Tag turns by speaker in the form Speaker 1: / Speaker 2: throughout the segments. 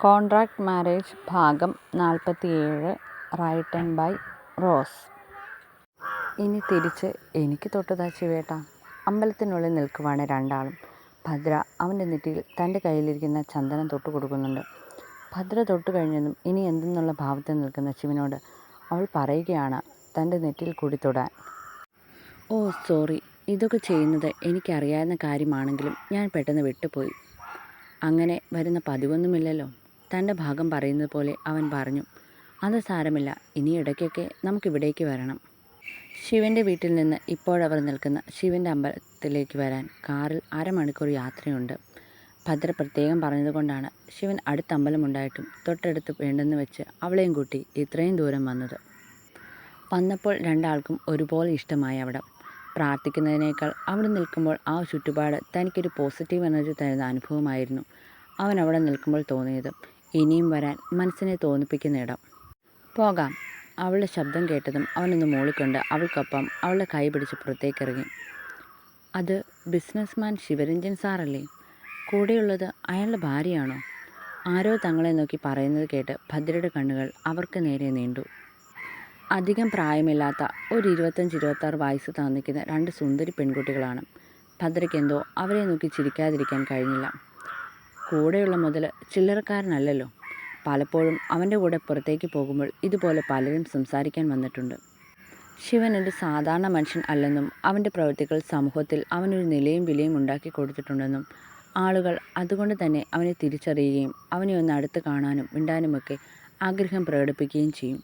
Speaker 1: Contract marriage ഭാഗം നാൽപ്പത്തിയേഴ് written by rose. ഇനി തിരിച്ച് എനിക്ക് തൊട്ടതാ ശിവേട്ടാ അമ്പലത്തിനുള്ളിൽ നിൽക്കുവാണ് രണ്ടാളും. ഭദ്ര അവന്റെ നെറ്റിയിൽ തന്റെ കയ്യിലിരിക്കുന്ന ചന്ദനം തൊട്ട് കൊടുക്കുന്നുണ്ട്. ഭദ്ര തൊട്ട് കഴിഞ്ഞതും ഇനി എന്തെന്നുള്ള ഭാവത്തിൽ നിൽക്കുന്ന ശിവനോട് അവൾ പറയുകയാണ് തന്റെ നെറ്റിയിൽ കൂടി തൊടാൻ. Oh sorry. ഇതൊക്കെ ചെയ്യുന്നത് എനിക്കറിയാവുന്ന കാര്യമാണെങ്കിലും ഞാൻ പെട്ടെന്ന് വിട്ടുപോയി. അങ്ങനെ വരുന്ന പതിവൊന്നുമില്ലല്ലോ. തന്റെ ഭാഗം പറയുന്നത് പോലെ അവൻ പറഞ്ഞു അത് സാരമില്ല. ഇനി ഇടയ്ക്കൊക്കെ നമുക്കിവിടേക്ക് വരണം. ശിവന്റെ വീട്ടിൽ നിന്ന് ഇപ്പോഴവർ നിൽക്കുന്ന ശിവന്റെ അമ്പലത്തിലേക്ക് വരാൻ കാറിൽ അരമണിക്കൂർ യാത്രയുണ്ട്. ഭദ്ര പ്രത്യേകം പറഞ്ഞതുകൊണ്ടാണ് ശിവൻ അടുത്ത അമ്പലമുണ്ടായിട്ടും തൊട്ടടുത്ത് വേണ്ടെന്ന് വെച്ച് അവളെയും കൂട്ടി ഇത്രയും ദൂരം വന്നത്. വന്നപ്പോൾ രണ്ടാൾക്കും ഒരുപോലെ ഇഷ്ടമായി അവിടെ. പ്രാർത്ഥിക്കുന്നതിനേക്കാൾ അവിടെ നിൽക്കുമ്പോൾ ആ ചുറ്റുപാട് തനിക്കൊരു പോസിറ്റീവ് എനർജി തരുന്ന അനുഭവമായിരുന്നു അവൻ അവിടെ നിൽക്കുമ്പോൾ തോന്നിയത് ഇനിയും വരാൻ മനസ്സിനെ തോന്നിപ്പിക്കുന്ന ഇടം. പോകാം. അവളുടെ ശബ്ദം കേട്ടതും അവനൊന്ന് മൂളിക്കൊണ്ട് അവൾക്കൊപ്പം അവളുടെ കൈ പിടിച്ച് പുറത്തേക്കിറങ്ങി. അത് ബിസിനസ്മാൻ ശിവരഞ്ജൻ സാറല്ലേ? കൂടെയുള്ളത് അയാളുടെ ഭാര്യയാണോ? ആരോ തങ്ങളെ നോക്കി പറയുന്നത് കേട്ട് ഭദ്രയുടെ കണ്ണുകൾ അവർക്ക് നേരെ നീണ്ടു. അധികം പ്രായമില്ലാത്ത ഒരു ഇരുപത്തഞ്ച് ഇരുപത്താറ് വയസ്സ് താമസിക്കുന്ന രണ്ട് സുന്ദരി പെൺകുട്ടികളാണ്. ഭദ്രയ്ക്കെന്തോ അവരെ നോക്കി ചിരിക്കാതിരിക്കാൻ കഴിഞ്ഞില്ല. കൂടെയുള്ള മുതൽ ചില്ലറക്കാരനല്ലല്ലോ. പലപ്പോഴും അവന്റെ കൂടെ പുറത്തേക്ക് പോകുമ്പോൾ ഇതുപോലെ പലരും സംസാരിക്കാൻ വന്നിട്ടുണ്ട്. ശിവൻ ഒരു സാധാരണ മനുഷ്യൻ അല്ലെന്നും അവന്റെ പ്രവൃത്തികൾ സമൂഹത്തിൽ അവനൊരു നിലയും വിലയും ഉണ്ടാക്കി കൊടുത്തിട്ടുണ്ടെന്നും ആളുകൾ അതുകൊണ്ട് തന്നെ അവനെ തിരിച്ചറിയുകയും അവനെ ഒന്ന് അടുത്ത് കാണാനും മിണ്ടാനുമൊക്കെ ആഗ്രഹം പ്രകടിപ്പിക്കുകയും ചെയ്യും.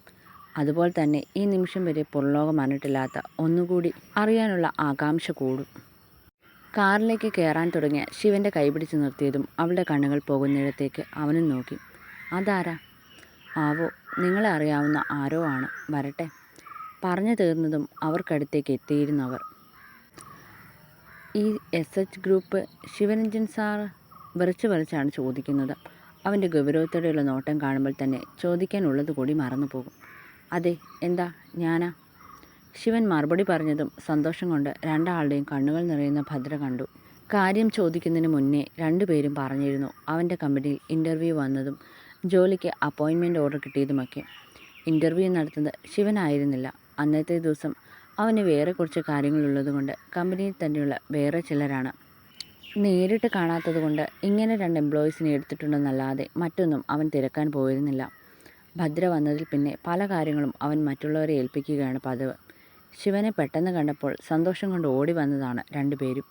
Speaker 1: അതുപോലെ തന്നെ ഈ നിമിഷം വരെ പുറലോകം അറിഞ്ഞിട്ടില്ലാത്ത ഒന്നുകൂടി അറിയാനുള്ള ആകാംക്ഷ കൂടും. കാറിലേക്ക് കയറാൻ തുടങ്ങിയ ശിവന്റെ കൈപിടിച്ച് നിർത്തിയതും അവളുടെ കണ്ണുകൾ പോകുന്നിടത്തേക്ക് അവനും നോക്കി. അതാരാ? ആവോ നിങ്ങളെ അറിയാവുന്ന ആരോ ആണ്. വരട്ടെ. പറഞ്ഞു തീർന്നതും അവർക്കടുത്തേക്ക് എത്തിയിരുന്നവർ ഈ S H group Sivaranjan sir വിറച്ച് വിറച്ചാണ് ചോദിക്കുന്നത്. അവന്റെ ഗൗരവത്തോടെയുള്ള നോട്ടം കാണുമ്പോൾ തന്നെ ചോദിക്കാനുള്ളത് കൂടി മറന്നു പോകും അതെ എന്താ ഞാനാ? ശിവൻ മറുപടി പറഞ്ഞതും സന്തോഷം കൊണ്ട് രണ്ടാളുടെയും കണ്ണുകൾ നിറയുന്ന ഭദ്ര കണ്ടു. കാര്യം ചോദിക്കുന്നതിന് മുന്നേ രണ്ടുപേരും പറഞ്ഞിരുന്നു അവന്റെ കമ്പനിയിൽ ഇന്റർവ്യൂ വന്നതും ജോലിക്ക് അപ്പോയിൻമെന്റ് ഓർഡർ കിട്ടിയതുമൊക്കെ. ഇന്റർവ്യൂ നടത്തുന്നത് ശിവനായിരുന്നില്ല. അന്നത്തെ ദിവസം അവന് വേറെ കുറച്ച് കാര്യങ്ങളുള്ളതുകൊണ്ട് കമ്പനിയിൽ തന്നെയുള്ള വേറെ ചിലരാണ്. നേരിട്ട് കാണാത്തത് കൊണ്ട് ഇങ്ങനെ രണ്ട് എംപ്ലോയീസിനെ എടുത്തിട്ടുണ്ടെന്നല്ലാതെ മറ്റൊന്നും അവൻ തിരക്കാൻ പോയിരുന്നില്ല. ഭദ്ര വന്നതിൽ പിന്നെ പല കാര്യങ്ങളും അവൻ മറ്റുള്ളവരെ ഏൽപ്പിക്കുകയാണ് പതിവ്. ശിവനെ പെട്ടെന്ന് കണ്ടപ്പോൾ സന്തോഷം കൊണ്ട് ഓടി വന്നതാണ് രണ്ടുപേരും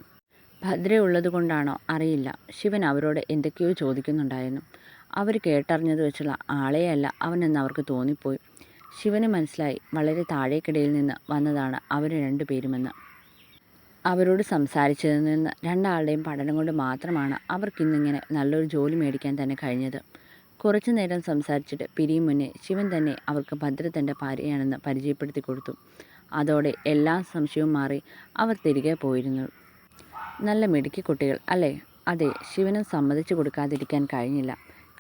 Speaker 1: ഭദ്ര ഉള്ളതുകൊണ്ടാണോ അറിയില്ല. ശിവൻ അവരോട് എന്തൊക്കെയോ ചോദിക്കുന്നുണ്ടായിരുന്നു. അവർ കേട്ടറിഞ്ഞത് വെച്ചുള്ള ആളെയല്ല അവനെന്ന് അവർക്ക് തോന്നിപ്പോയി. ശിവന് മനസ്സിലായി വളരെ താഴേക്കിടയിൽ നിന്ന് വന്നതാണ് അവർ രണ്ടുപേരുമെന്ന് അവരോട് സംസാരിച്ചതിൽ നിന്ന് രണ്ടാളുടെയും പഠനം കൊണ്ട് മാത്രമാണ് അവർക്കിന്നിങ്ങനെ നല്ലൊരു ജോലി മേടിക്കാൻ തന്നെ കഴിഞ്ഞത്. കുറച്ചു നേരം സംസാരിച്ചിട്ട് പിരിയും മുന്നേ ശിവൻ തന്നെ അവർക്ക് ഭദ്രത്തിന്റെ ഭാര്യയാണെന്ന് പരിചയപ്പെടുത്തി കൊടുത്തു. അതോടെ എല്ലാ സംശയവും മാറി അവർ തിരികെ പോയിരുന്നു. നല്ല മിടുക്കി കുട്ടികൾ അല്ലേ? അതെ ശിവനും സമ്മതിച്ചു കൊടുക്കാതിരിക്കാൻ കഴിഞ്ഞില്ല.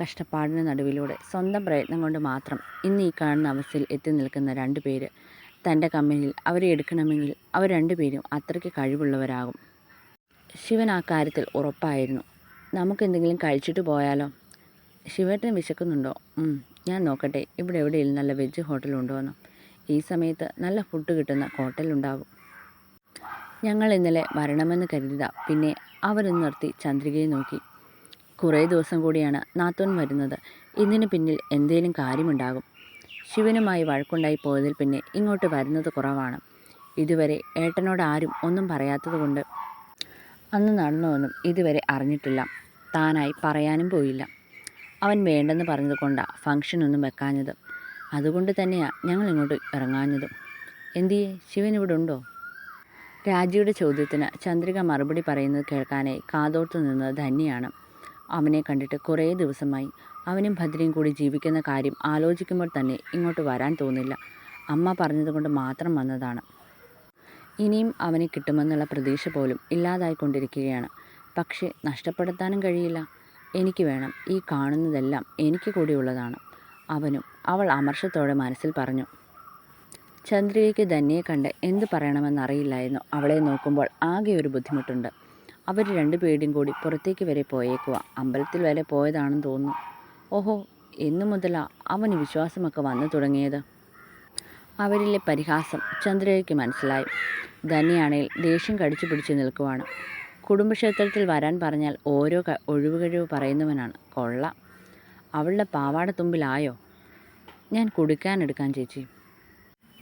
Speaker 1: കഷ്ടപ്പാടിന് നടുവിലൂടെ സ്വന്തം പ്രയത്നം കൊണ്ട് മാത്രം ഇന്ന് ഈ കാണുന്ന അവസ്ഥയിൽ എത്തി നിൽക്കുന്ന രണ്ട് പേര്. തന്റെ കമ്പനിയിൽ അവരെ എടുക്കണമെങ്കിൽ അവർ രണ്ടുപേരും അത്രയ്ക്ക് കഴിവുള്ളവരാകും. ശിവൻ ആ കാര്യത്തിൽ ഉറപ്പായിരുന്നു. നമുക്കെന്തെങ്കിലും കഴിച്ചിട്ട് പോയാലോ? ശിവേട്ടൻ വിശക്കുന്നുണ്ടോ? ഞാൻ നോക്കട്ടെ. ഇവിടെ എവിടെയെങ്കിലും നല്ല വെജ് ഹോട്ടലുണ്ടോ എന്ന്. ഈ സമയത്ത് നല്ല ഫുഡ് കിട്ടുന്ന ഹോട്ടലുണ്ടാവും ഞങ്ങൾ ഇന്നലെ വരണമെന്ന് കരുതിയതാ. പിന്നെ അവരൊന്ന് നിർത്തി ചന്ദ്രികയെ നോക്കി. കുറേ ദിവസം കൂടിയാണ് നാത്തോൻ വരുന്നത്. ഇതിന് പിന്നിൽ എന്തേലും കാര്യമുണ്ടാകും. ശിവനുമായി വഴക്കുണ്ടായി പോയതിൽ പിന്നെ ഇങ്ങോട്ട് വരുന്നത് കുറവാണ്. ഇതുവരെ ഏട്ടനോട് ആരും ഒന്നും പറയാത്തതുകൊണ്ട് അന്ന് നടന്നുവെന്നും ഇതുവരെ അറിഞ്ഞിട്ടില്ല. താനായി പറയാനും പോയില്ല. അവൻ വേണ്ടെന്ന് പറഞ്ഞതുകൊണ്ടാണ് ഫംഗ്ഷനൊന്നും വെക്കാഞ്ഞത്. അതുകൊണ്ട് തന്നെയാണ് ഞങ്ങൾ ഇങ്ങോട്ട് ഇറങ്ങാഞ്ഞതും എന്തിയെ ശിവൻ ഇവിടെ ഉണ്ടോ? രാജിയുടെ ചോദ്യത്തിന് ചന്ദ്രിക മറുപടി പറയുന്നത് കേൾക്കാനായി കാതോർത്തു നിന്നത് ധന്യയാണ് അവനെ കണ്ടിട്ട് കുറേ ദിവസമായി. അവനും ഭദ്രയും കൂടി ജീവിക്കുന്ന കാര്യം ആലോചിക്കുമ്പോൾ തന്നെ ഇങ്ങോട്ട് വരാൻ തോന്നില്ല. അമ്മ പറഞ്ഞതുകൊണ്ട് മാത്രം വന്നതാണ്. ഇനിയും അവനെ കിട്ടുമെന്നുള്ള പ്രതീക്ഷ പോലും ഇല്ലാതായിക്കൊണ്ടിരിക്കുകയാണ്. പക്ഷേ നഷ്ടപ്പെടുത്താനും കഴിയില്ല. എനിക്ക് വേണം ഈ കാണുന്നതെല്ലാം എനിക്ക് കൂടിയുള്ളതാണ്. അവനും അവൾ അമർഷത്തോടെ മനസ്സിൽ പറഞ്ഞു ചന്ദ്രികയ്ക്ക് ധന്യയെ കണ്ട് എന്ത് പറയണമെന്നറിയില്ലായിരുന്നു. അവളെ നോക്കുമ്പോൾ ആകെ ഒരു ബുദ്ധിമുട്ടുണ്ട്. അവർ രണ്ടു പേരും കൂടി പുറത്തേക്ക് വരെ പോയേക്കുക അമ്പലത്തിൽ വരെ പോയതാണെന്ന് തോന്നുന്നു. ഓഹോ എന്നു മുതലാ അവന് വിശ്വാസമൊക്കെ വന്നു തുടങ്ങിയത്. അവരിലെ പരിഹാസം ചന്ദ്രയ്ക്ക് മനസ്സിലായി. ധന്യാണേൽ ദേഷ്യം കടിച്ചു പിടിച്ചു നിൽക്കുവാണ്. കുടുംബക്ഷേത്രത്തിൽ വരാൻ പറഞ്ഞാൽ ഓരോ ഒഴിവുകഴിവ് പറയുന്നവനാണ്. കൊള്ള. അവളുടെ പാവാട പാവാടത്തുമ്പിലായോ? ഞാൻ കുടിക്കാനെടുക്കാൻ ചേച്ചി.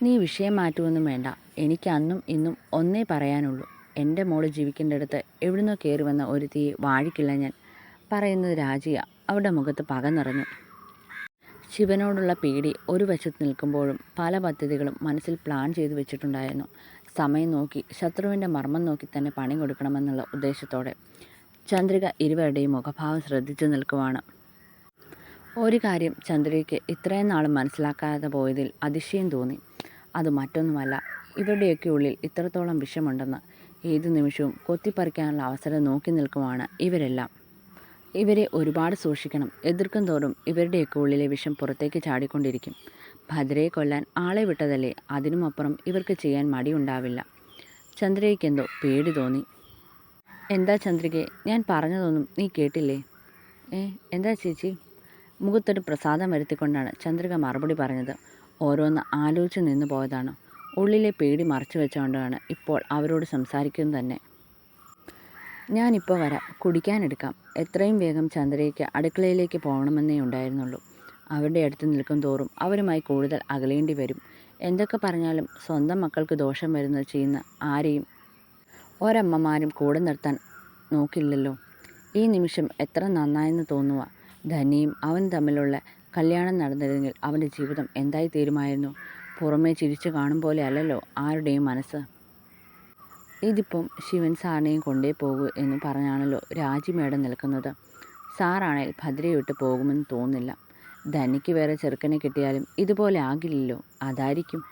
Speaker 1: നീ വിഷയം മാറ്റുമൊന്നും വേണ്ട. എനിക്ക് അന്നും ഇന്നും ഒന്നേ പറയാനുള്ളൂ. എന്റെ മോൾ ജീവിക്കേണ്ടടുത്ത് എവിടുന്നോ കയറി വന്ന ഒരു തീ വാഴിക്കില്ല ഞാൻ. പറയുന്നത് രാജിയ അവരുടെ മുഖത്ത് പക നിറഞ്ഞു. ശിവനോടുള്ള പേടി ഒരു വശത്ത് നിൽക്കുമ്പോഴും പല പദ്ധതികളും മനസ്സിൽ പ്ലാൻ ചെയ്തു വെച്ചിട്ടുണ്ടായിരുന്നു. സമയം നോക്കി ശത്രുവിന്റെ മർമ്മം നോക്കി തന്നെ പണി കൊടുക്കണമെന്നുള്ള ഉദ്ദേശത്തോടെ ചന്ദ്രിക ഇരുവരുടെയും മുഖഭാവം ശ്രദ്ധിച്ചു നിൽക്കുവാണ്. ഒരു കാര്യം ചന്ദ്രയ്ക്ക് ഇത്രയും നാളും മനസ്സിലാക്കാതെ പോയതിൽ അതിശയം തോന്നി. അത് മറ്റൊന്നുമല്ല ഇവരുടെയൊക്കെ ഉള്ളിൽ ഇത്രത്തോളം വിഷമുണ്ടെന്ന് ഏതു നിമിഷവും കൊത്തിപ്പറിക്കാനുള്ള അവസരം നോക്കി നിൽക്കുവാണ് ഇവരെല്ലാം. ഇവരെ ഒരുപാട് സൂക്ഷിക്കണം. എതിർക്കും തോറും ഇവരുടെയൊക്കെ ഉള്ളിലെ വിഷം പുറത്തേക്ക് ചാടിക്കൊണ്ടിരിക്കും. ഭദ്രയെ കൊല്ലാൻ ആളെ വിട്ടതല്ലേ അതിനുമപ്പുറം ഇവർക്ക് ചെയ്യാൻ മടിയുണ്ടാവില്ല. ചന്ദ്രയ്ക്കെന്തോ പേടി തോന്നി. എന്താ ചന്ദ്രികെ ഞാൻ പറഞ്ഞതൊന്നും നീ കേട്ടില്ലേ? ഏ എന്താ ചേച്ചി? മുഖത്തൊരു പ്രസാദം വരുത്തിക്കൊണ്ടാണ് ചന്ദ്രിക മറുപടി പറഞ്ഞത്. ഓരോന്ന് ആലോചിച്ച് നിന്നു പോയതാണ്. ഉള്ളിലെ പേടി മറച്ചു വെച്ചുകൊണ്ടാണ് ഇപ്പോൾ അവരോട് സംസാരിക്കുന്നത് തന്നെ. ഞാനിപ്പോൾ വരാം. കുടിക്കാനെടുക്കാം എത്രയും വേഗം ചന്ദ്രയ്ക്ക് അടുക്കളയിലേക്ക് പോകണമെന്നേ ഉണ്ടായിരുന്നുള്ളൂ. അവരുടെ അടുത്ത് നിൽക്കും തോറും അവരുമായി കൂടുതൽ അകലേണ്ടി വരും. എന്തൊക്കെ പറഞ്ഞാലും സ്വന്തം മക്കൾക്ക് ദോഷം വരുന്നത് ചെയ്യുന്ന ആരെയും ഒരമ്മമാരും കൂടെ നിർത്താൻ നോക്കില്ലല്ലോ. ഈ നിമിഷം എത്ര നന്നായെന്ന് തോന്നുക ധനിയും അവൻ തമ്മിലുള്ള കല്യാണം നടന്നിരുന്നെങ്കിൽ അവന്റെ ജീവിതം എന്തായി തീരുമായിരുന്നു? പുറമേ ചിരിച്ചു കാണും പോലെ അല്ലല്ലോ ആരുടെയും മനസ്സ്. ഇതിപ്പം ശിവൻ സാറിനെയും കൊണ്ടേ പോകൂ എന്ന് പറഞ്ഞാണല്ലോ രാജി മേടം നിൽക്കുന്നത്. സാറാണേൽ ഭദ്രയെ വിട്ട് പോകുമെന്ന് തോന്നുന്നില്ല. ധനിക്ക് വേറെ ചെറുക്കനെ കിട്ടിയാലും ഇതുപോലെ ആകില്ലല്ലോ. അതായിരിക്കും.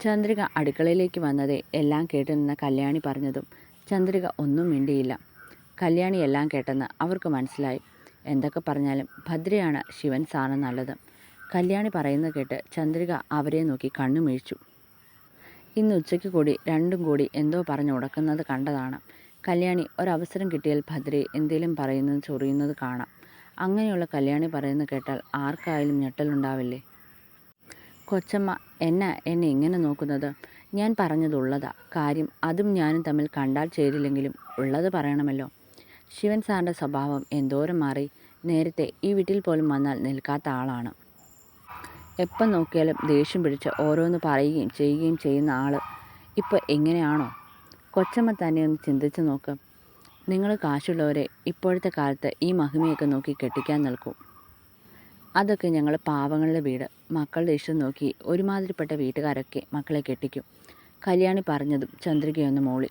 Speaker 1: ചന്ദ്രിക അടുക്കളയിലേക്ക് വന്നതേ എല്ലാം കേട്ടു നിന്ന കല്യാണി പറഞ്ഞതും ചന്ദ്രിക ഒന്നും മിണ്ടിയില്ല. കല്യാണി എല്ലാം കേട്ടെന്ന് അവർക്ക് മനസ്സിലായി. എന്തൊക്കെ പറഞ്ഞാലും ഭദ്രയാണ് ശിവൻ സാറിന് നല്ലത്. കല്യാണി പറയുന്നത് കേട്ട് ചന്ദ്രിക അവരെ നോക്കി കണ്ണു വീഴ്ച്ചു ഇന്ന് ഉച്ചയ്ക്ക് കൂടി രണ്ടും കൂടി എന്തോ പറഞ്ഞു ഉടക്കുന്നത് കണ്ടതാണ്. കല്യാണി ഒരവസരം കിട്ടിയാൽ ഭദ്രയെ എന്തേലും പറയുന്നത് ചൊറിയുന്നത് കാണാം. അങ്ങനെയുള്ള കല്യാണി പറയുന്നത് കേട്ടാൽ ആർക്കായാലും ഞെട്ടലുണ്ടാവില്ലേ? കൊച്ചമ്മ എന്നാ എന്നെ ഇങ്ങനെ നോക്കുന്നത്? ഞാൻ പറഞ്ഞതുള്ളതാ. കാര്യം അതും ഞാനും തമ്മിൽ കണ്ടാൽ ചേരില്ലെങ്കിലും ഉള്ളത് പറയണമല്ലോ. ശിവൻ സാറിന്റെ സ്വഭാവം എന്തോരം മാറി. നേരത്തെ ഈ വീട്ടിൽ പോലും വന്നാൽ നിൽക്കാത്ത ആളാണ്. എപ്പം നോക്കിയാലും ദേഷ്യം പിടിച്ച് ഓരോന്ന് പറയുകയും ചെയ്യുകയും ചെയ്യുന്ന ആൾ ഇപ്പോൾ എങ്ങനെയാണോ? കൊച്ചമ്മ തന്നെ ഒന്ന് ചിന്തിച്ച് നോക്ക്. നിങ്ങൾ കാശുള്ളവരെ ഇപ്പോഴത്തെ കാലത്ത് ഈ മഹിമയൊക്കെ നോക്കി കെട്ടിക്കാൻ നിൽക്കും. അതൊക്കെ ഞങ്ങൾ പാവങ്ങളുടെ വീട്. മക്കളുടെ ഇഷ്ടം നോക്കി ഒരുമാതിരിപ്പെട്ട വീട്ടുകാരൊക്കെ മക്കളെ കെട്ടിക്കും. കല്യാണി പറഞ്ഞതും ചന്ദ്രികയൊന്ന് മോളി.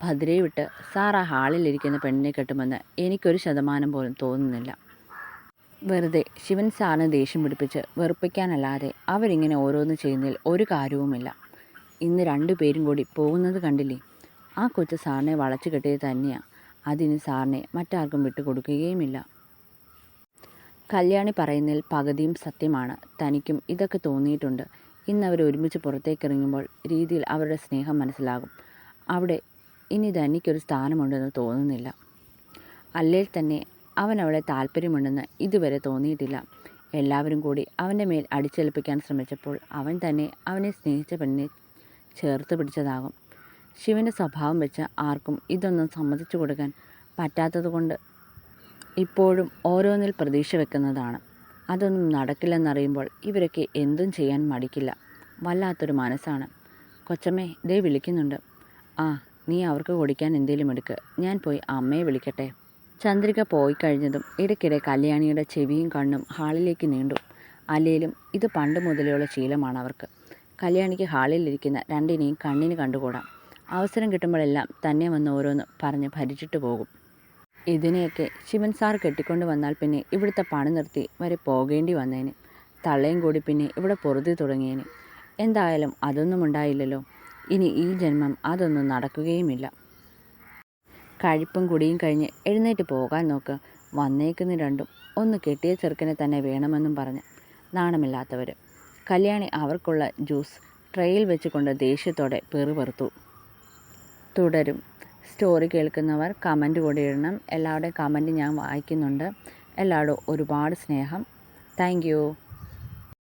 Speaker 1: ഭദ്രയെ വിട്ട് സാർ ആ ഹാളിലിരിക്കുന്ന പെണ്ണിനെ കെട്ടുമെന്ന് എനിക്കൊരു ശതമാനം പോലും തോന്നുന്നില്ല. വെറുതെ ശിവൻ സാറിന് ദേഷ്യം പിടിപ്പിച്ച് വെറുപ്പിക്കാനല്ലാതെ അവരിങ്ങനെ ഓരോന്ന് ചെയ്യുന്നതിൽ ഒരു കാര്യവുമില്ല. ഇന്ന് രണ്ടു പേരും കൂടി പോകുന്നത് കണ്ടില്ലേ? ആ കൊച്ചു സാറിനെ വളച്ചു കെട്ടിയത് തന്നെയാണ് അതിന് സാറിനെ മറ്റാർക്കും വിട്ടുകൊടുക്കുകയുമില്ല. കല്യാണി പറയുന്നതിൽ പകുതിയും സത്യമാണ്. തനിക്കും ഇതൊക്കെ തോന്നിയിട്ടുണ്ട്. ഇന്ന് അവർ ഒരുമിച്ച് പുറത്തേക്കിറങ്ങുമ്പോൾ രീതിയിൽ അവരുടെ സ്നേഹം മനസ്സിലാകും. അവിടെ ഇനി ധനിക്കൊരു സ്ഥാനമുണ്ടെന്ന് തോന്നുന്നില്ല. അല്ലേൽ തന്നെ അവൻ അവളെ താല്പര്യമുണ്ടെന്ന് ഇതുവരെ തോന്നിയിട്ടില്ല. എല്ലാവരും കൂടി അവന്റെ മേൽ അടിച്ചേൽപ്പിക്കാൻ ശ്രമിച്ചപ്പോൾ അവൻ തന്നെ അവനെ സ്നേഹിച്ച പെണ്ണിനെ ചേർത്ത് പിടിച്ചതാകും. ശിവന്റെ സ്വഭാവം വെച്ച് ആർക്കും ഇതൊന്നും സമ്മതിച്ചു കൊടുക്കാൻ പറ്റാത്തതുകൊണ്ട് ഇപ്പോഴും ഓരോന്നിൽ പ്രതീക്ഷ വെക്കുന്നതാണ്. അതൊന്നും നടക്കില്ലെന്നറിയുമ്പോൾ ഇവരൊക്കെ എന്തും ചെയ്യാൻ മടിക്കില്ല. വല്ലാത്തൊരു മനസ്സാണ്. കൊച്ചമ്മേ ദേ വിളിക്കുന്നുണ്ട്. ആ നീ അവർക്ക് കുടിക്കാൻ എന്തേലും എടുക്ക്. ഞാൻ പോയി അമ്മയെ വിളിക്കട്ടെ. ചന്ദ്രിക പോയി കഴിഞ്ഞതും ഇടയ്ക്കിടെ കല്യാണിയുടെ ചെവിയും കണ്ണും ഹാളിലേക്ക് നീണ്ടു. അല്ലേലും ഇത് പണ്ട് മുതലെയുള്ള ശീലമാണ് അവർക്ക്. കല്യാണിക്ക് ഹാളിലിരിക്കുന്ന രണ്ടിനെയും കണ്ണിന് കണ്ടുകൂടാം. അവസരം കിട്ടുമ്പോഴെല്ലാം തന്നെ വന്ന് ഓരോന്ന് പറഞ്ഞ് ഭരിച്ചിട്ട് പോകും. ഇതിനെയൊക്കെ ശിവൻ സാർ കെട്ടിക്കൊണ്ട് വന്നാൽ പിന്നെ ഇവിടുത്തെ പണി നിർത്തി വരെ പോകേണ്ടി വന്നേന്. തള്ളയും കൂടി പിന്നെ ഇവിടെ പൊറുതി തുടങ്ങിയേന്. എന്തായാലും അതൊന്നും ഉണ്ടായില്ലല്ലോ. ഇനി ഈ ജന്മം അതൊന്നും നടക്കുകയുമില്ല. കഴിപ്പും കുടിയും കഴിഞ്ഞ് എഴുന്നേറ്റ് പോകാൻ നോക്ക്. വന്നേക്കുന്ന രണ്ടും ഒന്ന് കെട്ടിയ ചെറുക്കനെ തന്നെ വേണമെന്നും പറഞ്ഞ് നാണമില്ലാത്തവർ കല്യാണി അവർക്കുള്ള ജ്യൂസ് ട്രെയിൽ വെച്ചുകൊണ്ട് ദേഷ്യത്തോടെ പെറുപെറുത്തു. തുടരും. സ്റ്റോറി കേൾക്കുന്നവർ കമന്റ് കൂടി ഇടണം. എല്ലാവരുടെയും കമന്റ് ഞാൻ വായിക്കുന്നുണ്ട്. എല്ലാവരോടും ഒരുപാട് സ്നേഹം. താങ്ക്